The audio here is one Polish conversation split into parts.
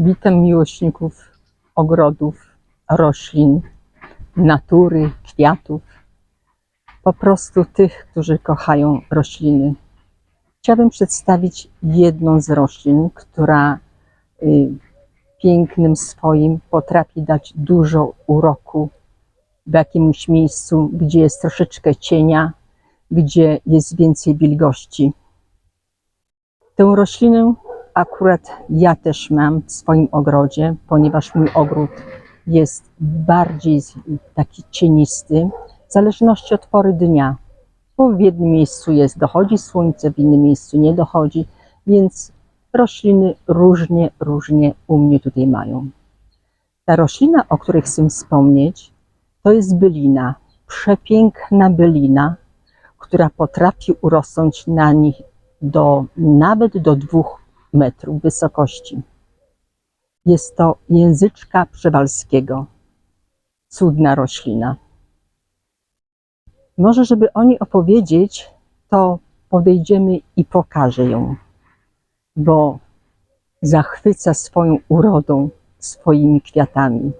Witam miłośników ogrodów, roślin, natury, kwiatów. Po prostu tych, którzy kochają rośliny. Chciałabym przedstawić jedną z roślin, która y, pięknym swoim potrafi dać dużo uroku w jakimś miejscu, gdzie jest troszeczkę cienia, gdzie jest więcej wilgoci. Tę roślinę akurat ja też mam w swoim ogrodzie, ponieważ mój ogród jest bardziej taki cienisty, w zależności od pory dnia. Bo w jednym miejscu jest, dochodzi słońce, w innym miejscu nie dochodzi, więc rośliny różnie, różnie u mnie tutaj mają. Ta roślina, o której chcę wspomnieć, to jest bylina, przepiękna bylina, która potrafi urosnąć na nich do, nawet do dwóch metrów wysokości. Jest to języczka przewalskiego. Cudna roślina. Może, żeby o niej opowiedzieć, to podejdziemy i pokażę ją, bo zachwyca swoją urodą, swoimi kwiatami.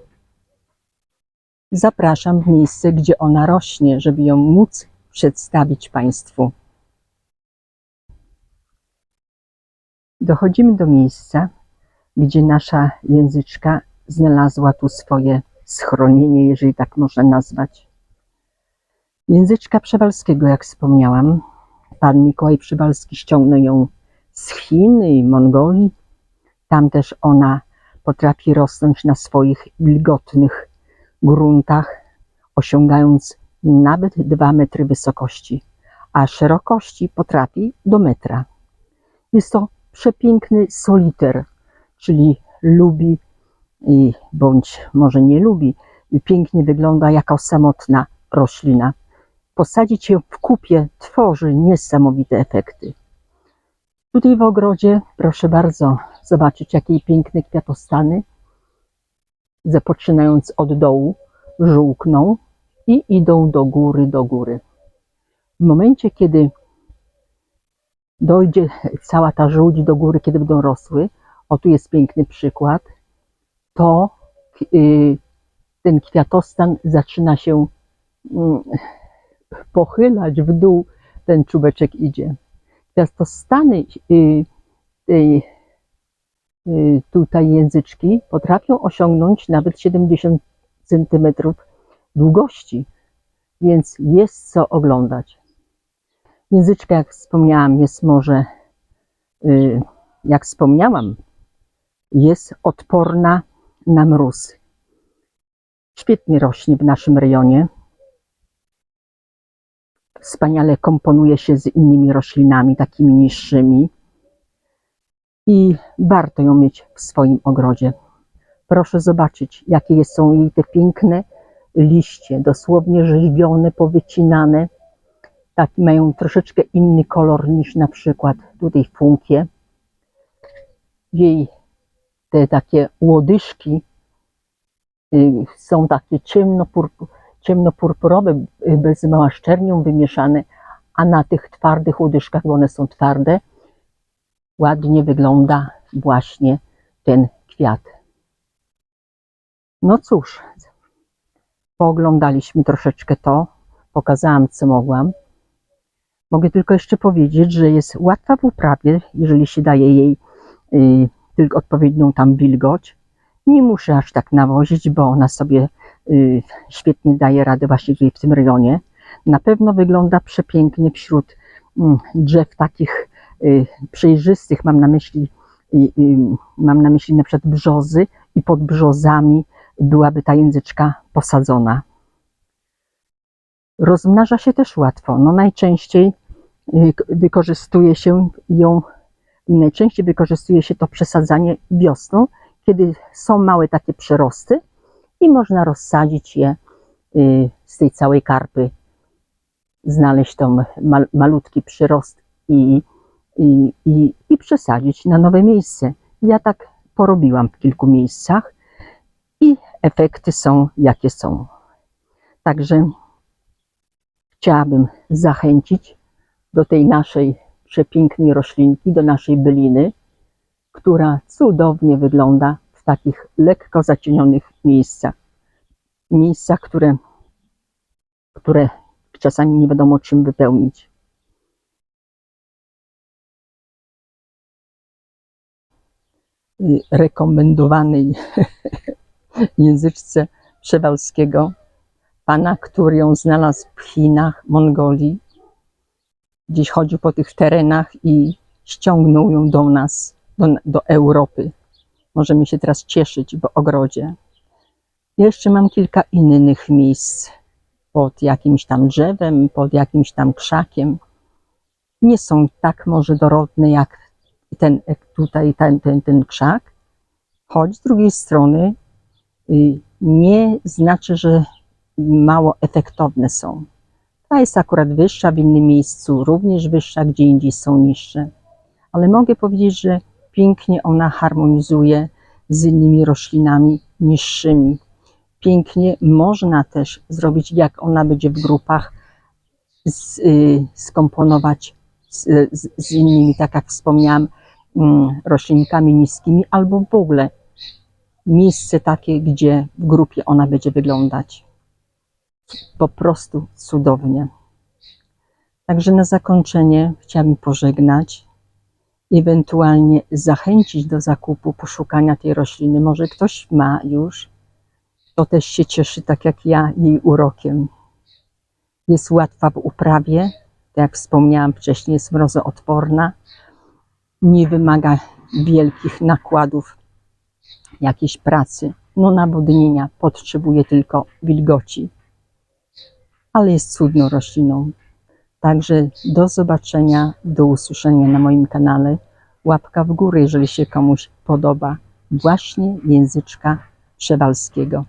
Zapraszam w miejsce, gdzie ona rośnie, żeby ją móc przedstawić Państwu. Dochodzimy do miejsca, gdzie nasza języczka znalazła tu swoje schronienie, jeżeli tak można nazwać. Języczka Przewalskiego, jak wspomniałam, pan Mikołaj Przewalski ściągnął ją z Chin i Mongolii. Tam też ona potrafi rosnąć na swoich wilgotnych gruntach, osiągając nawet 2 metry wysokości, a szerokości potrafi do metra. Jest to przepiękny soliter, czyli lubi i bądź może nie lubi, pięknie wygląda jako samotna roślina. Posadzić ją w kupie tworzy niesamowite efekty. Tutaj w ogrodzie, proszę bardzo, zobaczyć jakie piękne kwiatostany. Zapoczynając od dołu, żółkną i idą do góry, do góry. W momencie, kiedy dojdzie cała ta żółć do góry, kiedy będą rosły, o tu jest piękny przykład, to y, ten kwiatostan zaczyna się mm, pochylać w dół, ten czubeczek idzie. Kwiatostany y, y, tutaj języczki potrafią osiągnąć nawet 70 centymetrów długości, więc jest co oglądać. Języczka, jak wspomniałam, jest może, y, jak wspomniałam, jest odporna na mróz. Świetnie rośnie w naszym rejonie. Wspaniale komponuje się z innymi roślinami, takimi niższymi. I warto ją mieć w swoim ogrodzie. Proszę zobaczyć, jakie są jej te piękne liście, dosłownie rzeźbione, powycinane tak, mają troszeczkę inny kolor niż na przykład tutaj funkie. Jej te takie łodyżki y, są takie ciemnopurpu, ciemnopurpurowe, y, z mała szczernią wymieszane, a na tych twardych łodyżkach, bo one są twarde, ładnie wygląda właśnie ten kwiat. No cóż, pooglądaliśmy troszeczkę to, pokazałam co mogłam. Mogę tylko jeszcze powiedzieć, że jest łatwa w uprawie, jeżeli się daje jej y, tylko odpowiednią tam wilgoć. Nie muszę aż tak nawozić, bo ona sobie y, świetnie daje radę właśnie tutaj w tym rejonie. Na pewno wygląda przepięknie wśród mm, drzew takich y, przejrzystych, mam na myśli, y, y, mam na myśli na przykład brzozy i pod brzozami byłaby ta języczka posadzona. Rozmnaża się też łatwo. No najczęściej y, wykorzystuje się ją, najczęściej wykorzystuje się to przesadzanie wiosną, kiedy są małe takie przerosty i można rozsadzić je y, z tej całej karpy, znaleźć tą mal, malutki przyrost i, i, i, i przesadzić na nowe miejsce. Ja tak porobiłam w kilku miejscach i efekty są jakie są. Także chciałabym zachęcić do tej naszej przepięknej roślinki, do naszej byliny, która cudownie wygląda takich lekko zacienionych miejscach. Miejscach, które, które czasami nie wiadomo czym wypełnić. Rekomendowanej języczce przewalskiego pana, który ją znalazł w Chinach, Mongolii. Gdzieś chodził po tych terenach i ściągnął ją do nas, do, do Europy. Możemy się teraz cieszyć w ogrodzie. Jeszcze mam kilka innych miejsc pod jakimś tam drzewem, pod jakimś tam krzakiem. Nie są tak może dorodne jak ten tutaj ten, ten, ten krzak, choć z drugiej strony y, nie znaczy, że mało efektowne są. Ta jest akurat wyższa, w innym miejscu również wyższa, gdzie indziej są niższe. Ale mogę powiedzieć, że pięknie ona harmonizuje z innymi roślinami niższymi. Pięknie można też zrobić, jak ona będzie w grupach, z, y, skomponować z, z, z innymi, tak jak wspomniałam, mm, roślinkami niskimi, albo w ogóle miejsce takie, gdzie w grupie ona będzie wyglądać po prostu cudownie. Także na zakończenie chciałabym pożegnać, ewentualnie zachęcić do zakupu, poszukania tej rośliny. Może ktoś ma już, to też się cieszy, tak jak ja, jej urokiem. Jest łatwa w uprawie, tak jak wspomniałam wcześniej, jest mrozoodporna, nie wymaga wielkich nakładów jakiejś pracy, no nawodnienia, potrzebuje tylko wilgoci ale jest cudną rośliną. Także do zobaczenia, do usłyszenia na moim kanale. Łapka w górę, jeżeli się komuś podoba właśnie języczka przewalskiego.